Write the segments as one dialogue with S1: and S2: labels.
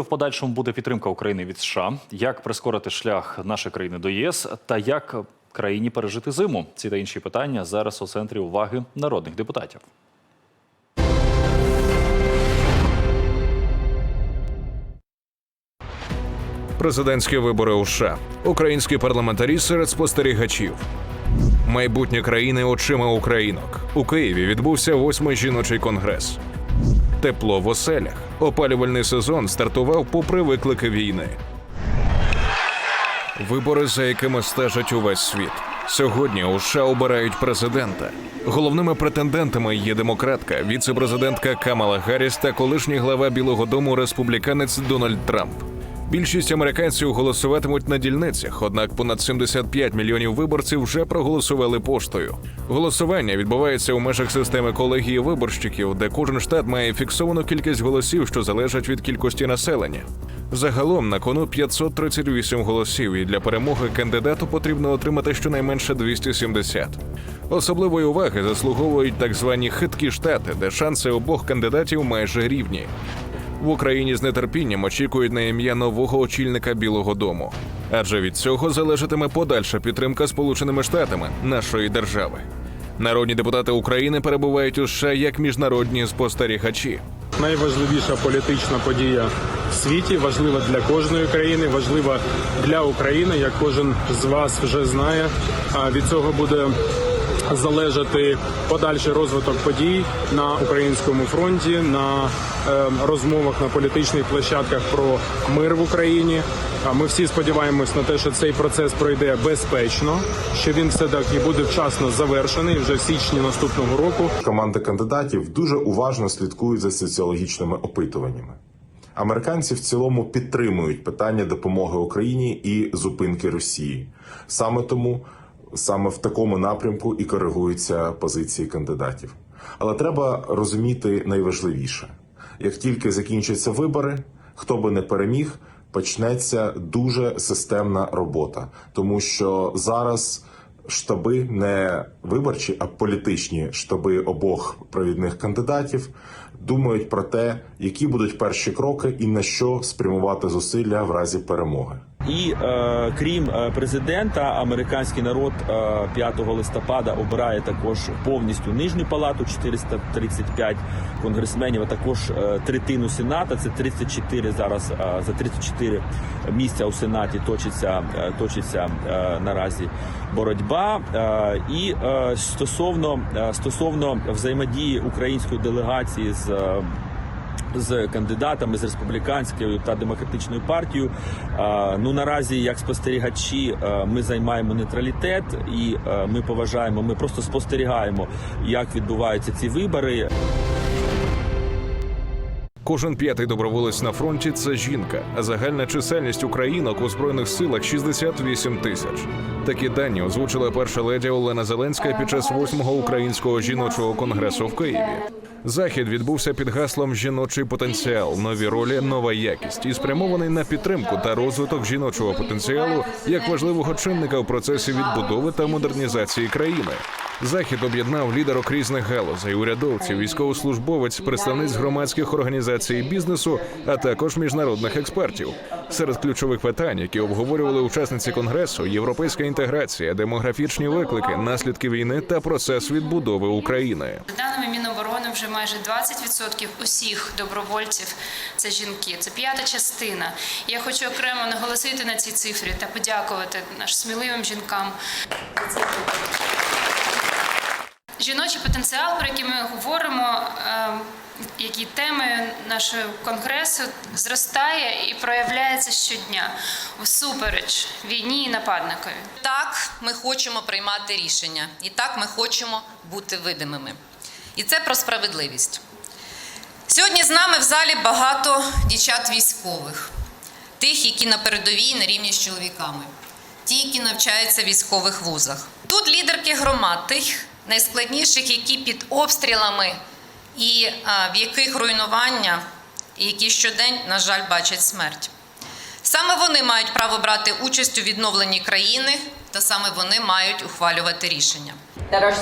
S1: В подальшому буде підтримка України від США. Як прискорити шлях нашої країни до ЄС та як країні пережити зиму? Ці та інші питання зараз у центрі уваги народних депутатів.
S2: Президентські вибори у США. Українські парламентарі серед спостерігачів. Майбутнє країни очима українок. У Києві відбувся восьмий жіночий конгрес. Тепло в оселях. Опалювальний сезон стартував попри виклики війни. Вибори, за якими стежить увесь світ. Сьогодні у США обирають президента. Головними претендентами є демократка, віце-президентка Камала Гарріс та колишній глава Білого Дому республіканець Дональд Трамп. Більшість американців голосуватимуть на дільницях, однак понад 75 мільйонів виборців вже проголосували поштою. Голосування відбувається у межах системи колегії виборщиків, де кожен штат має фіксовану кількість голосів, що залежать від кількості населення. Загалом на кону 538 голосів, і для перемоги кандидату потрібно отримати щонайменше 270. Особливої уваги заслуговують так звані хиткі штати, де шанси обох кандидатів майже рівні. В Україні з нетерпінням очікують на ім'я нового очільника Білого Дому, адже від цього залежатиме подальша підтримка Сполученими Штатами нашої держави. Народні депутати України перебувають у США як міжнародні спостерігачі.
S3: Найважливіша політична подія в світі, важлива для кожної країни, важлива для України, як кожен з вас вже знає. А від цього буде залежати подальший розвиток подій на українському фронті, на е, розмовах на політичних площадках про мир в Україні. Ми всі сподіваємось на те, що цей процес пройде безпечно, що він все таки буде вчасно завершений вже в січні наступного року.
S4: Команда кандидатів дуже уважно слідкують за соціологічними опитуваннями. Американці в цілому підтримують питання допомоги Україні і зупинки Росії. Саме тому саме в такому напрямку і коригуються позиції кандидатів. Але треба розуміти найважливіше: як тільки закінчаться вибори, хто би не переміг, почнеться дуже системна робота, тому що зараз штаби не виборчі, а політичні штаби обох провідних кандидатів думають про те, які будуть перші кроки і на що спрямувати зусилля в разі перемоги.
S5: І е, крім е, президента, американський народ е, 5 листопада обирає також повністю нижню палату 435 конгресменів, а також е, третину сената. Це 34 зараз е, за 34 місця у сенаті точиться е, точиться е, наразі боротьба. Е, і е, стосовно е, стосовно взаємодії української делегації з. З кандидатами з республіканською та демократичною партією. Ну наразі, як спостерігачі, е, ми займаємо нейтралітет і е, ми поважаємо. Ми просто спостерігаємо, як відбуваються ці вибори.
S2: Кожен п'ятий доброволець на фронті це жінка, а загальна чисельність українок у збройних силах 68 тисяч. Такі дані озвучила перша леді Олена Зеленська під час восьмого українського жіночого конгресу в Києві. Захід відбувся під гаслом Жіночий потенціал, нові ролі, нова якість і спрямований на підтримку та розвиток жіночого потенціалу як важливого чинника у процесі відбудови та модернізації країни. Захід об'єднав лідерок різних галузей, урядовців, військовослужбовець, представниць громадських організацій і бізнесу, а також міжнародних експертів. Серед ключових питань, які обговорювали учасниці конгресу, європейська інтеграція, демографічні виклики, наслідки війни та процес відбудови України.
S6: За даними Міноборони, вже майже 20% усіх добровольців це жінки. Це п'ята частина. Я хочу окремо наголосити на цій цифрі та подякувати нашим сміливим жінкам. Жіночий потенціал, про який ми говоримо, ем, які теми нашого конгресу зростає і проявляється щодня всупереч війні і нападникові.
S7: Так, ми хочемо приймати рішення, і так ми хочемо бути видимими. І це про справедливість. Сьогодні з нами в залі багато дівчат військових, тих, які на передовій на рівні з чоловіками, ті, які навчаються в військових вузах. Тут лідерки громад, тих найскладніших, які під обстрілами і а, в яких руйнування, і які щодень, на жаль, бачать смерть. Саме вони мають право брати участь у відновленні країни та саме вони мають ухвалювати рішення.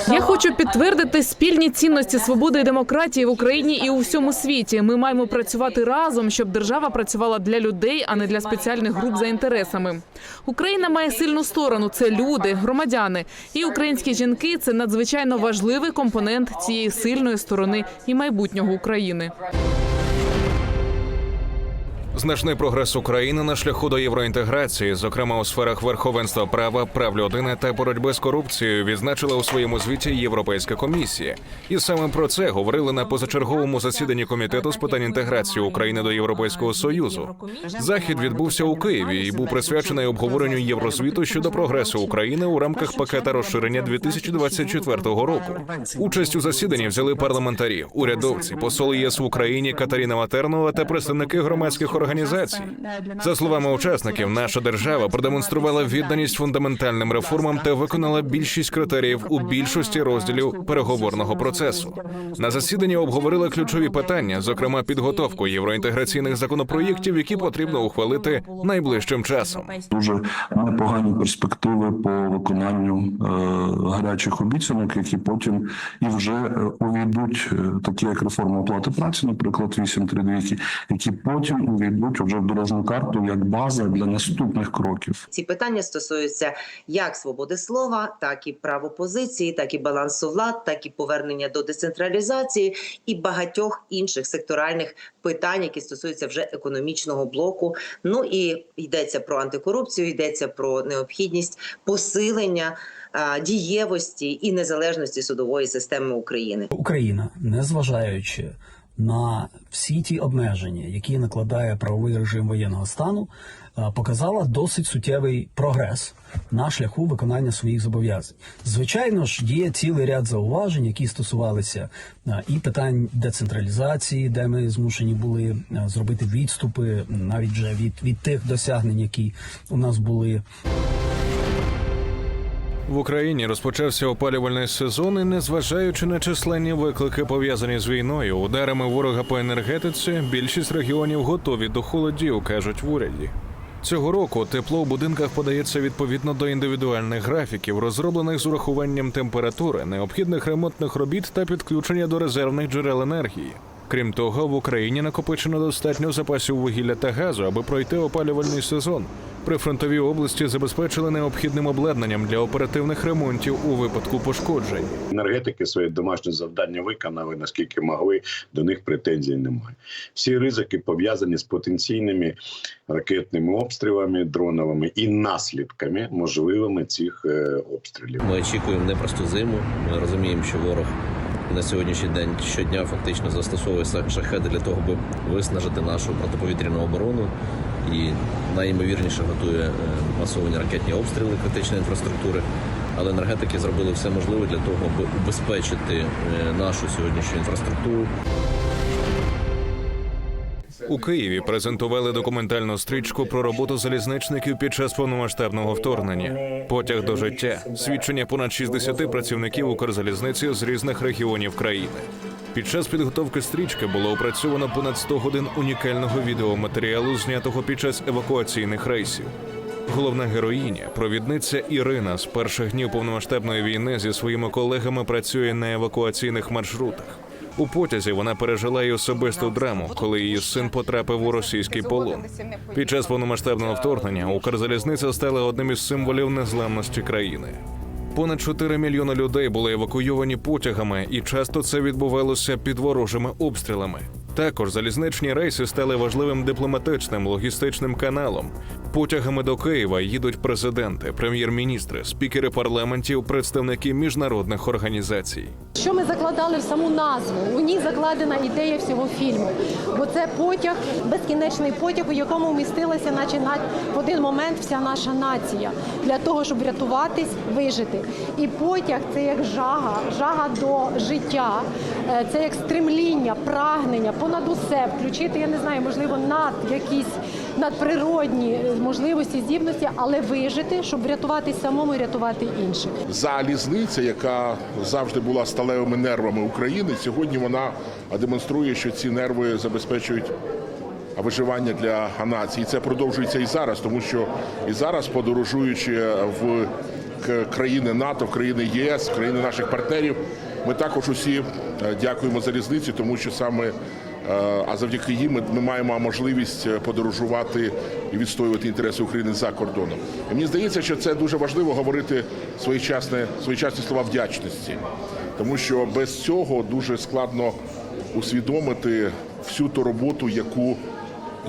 S8: Я хочу підтвердити спільні цінності свободи і демократії в Україні і у всьому світі. Ми маємо працювати разом, щоб держава працювала для людей, а не для спеціальних груп за інтересами. Україна має сильну сторону це люди, громадяни. І українські жінки це надзвичайно важливий компонент цієї сильної сторони і майбутнього України.
S2: Значний прогрес України на шляху до євроінтеграції, зокрема у сферах верховенства права, прав людини та боротьби з корупцією, відзначила у своєму звіті Європейська комісія. І саме про це говорили на позачерговому засіданні комітету з питань інтеграції України до Європейського союзу. Захід відбувся у Києві і був присвячений обговоренню єврозвіту щодо прогресу України у рамках пакета розширення 2024 року. Участь у засіданні взяли парламентарі, урядовці, посол ЄС в Україні Катерина Матернова та представники громадських організацій. За словами учасників, наша держава продемонструвала відданість фундаментальним реформам та виконала більшість критеріїв у більшості розділів переговорного процесу. На засіданні обговорили ключові питання, зокрема підготовку євроінтеграційних законопроєктів, які потрібно ухвалити найближчим часом.
S9: дуже непогані перспективи по виконанню е, гарячих обіцянок, які потім і вже е, увійдуть, е, такі як реформа оплати праці, наприклад, 8.3.2, які потім увійдуть вже в дорожню карту як база для наступних кроків.
S10: Ці питання стосуються як свободи слова, так і прав опозиції, так і балансу влад, так і повернення до децентралізації і багатьох інших секторальних питань, які стосуються вже економічного блоку. Ну і йдеться про антикорупцію, йдеться про необхідність посилення а, дієвості і незалежності судової системи України.
S11: Україна, незважаючи на всі ті обмеження, які накладає правовий режим воєнного стану, е, показала досить суттєвий прогрес на шляху виконання своїх зобов'язань. Звичайно ж, є цілий ряд зауважень, які стосувалися е, і питань децентралізації, де ми змушені були е, зробити відступи навіть вже від, від тих досягнень, які у нас були.
S2: В Україні розпочався опалювальний сезон, і незважаючи на численні виклики, пов'язані з війною, ударами ворога по енергетиці, більшість регіонів готові до холодів, кажуть в уряді. Цього року тепло в будинках подається відповідно до індивідуальних графіків, розроблених з урахуванням температури, необхідних ремонтних робіт та підключення до резервних джерел енергії. Крім того, в Україні накопичено достатньо запасів вугілля та газу, аби пройти опалювальний сезон. Прифронтові області забезпечили необхідним обладнанням для оперативних ремонтів у випадку пошкоджень.
S12: енергетики своє домашнє завдання виконали наскільки могли. До них претензій немає. Всі ризики пов'язані з потенційними ракетними обстрілами, дроновими і наслідками можливими цих е, обстрілів.
S13: Ми очікуємо непросту зиму. Ми розуміємо, що ворог на сьогоднішній день щодня фактично застосовує шахеди для того, аби виснажити нашу протиповітряну оборону і найімовірніше готує е, масовані ракетні обстріли критичної інфраструктури. Але енергетики зробили все можливе для того, аби убезпечити е, нашу сьогоднішню інфраструктуру.
S2: У Києві презентували документальну стрічку про роботу залізничників під час повномасштабного вторгнення. Потяг до життя свідчення понад 60 працівників Укрзалізниці з різних регіонів країни. Під час підготовки стрічки було опрацьовано понад 100 годин унікального відеоматеріалу, знятого під час евакуаційних рейсів. Головна героїня, провідниця Ірина, з перших днів повномасштабної війни зі своїми колегами працює на евакуаційних маршрутах. У потязі вона пережила й особисту драму, коли її син потрапив у російський полон. Під час повномасштабного вторгнення Укрзалізниця стала одним із символів незламності країни. Понад 4 мільйони людей були евакуйовані потягами, і часто це відбувалося під ворожими обстрілами. Також залізничні рейси стали важливим дипломатичним логістичним каналом. Потягами до Києва їдуть президенти, прем'єр-міністри, спікери парламентів, представники міжнародних організацій.
S14: Що ми закладали в саму назву? У ній закладена ідея всього фільму. Бо це потяг, безкінечний потяг, у якому вмістилася, наче на в один момент вся наша нація для того, щоб врятуватись, вижити. І потяг це як жага, жага до життя, е, це як стремління, прагнення, понад усе включити, я не знаю, можливо, над якісь надприродні е, можливості, здібності, але вижити, щоб врятуватись самому і рятувати інших.
S15: залізниця, яка завжди була сталевими нервами України, сьогодні вона демонструє, що ці нерви забезпечують виживання для нації. Це продовжується і зараз, тому що і зараз, подорожуючи в е, країни НАТО, в країни ЄС, в країни наших партнерів. Ми також усі е, дякуємо залізниці, тому що саме а завдяки їм ми, ми маємо можливість е, подорожувати і відстоювати інтереси України за кордоном. І мені здається, що це дуже важливо говорити своєчасне, своєчасні слова вдячності, тому що без цього дуже складно усвідомити всю ту роботу, яку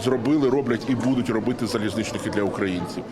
S15: зробили, роблять і будуть робити залізничники для українців.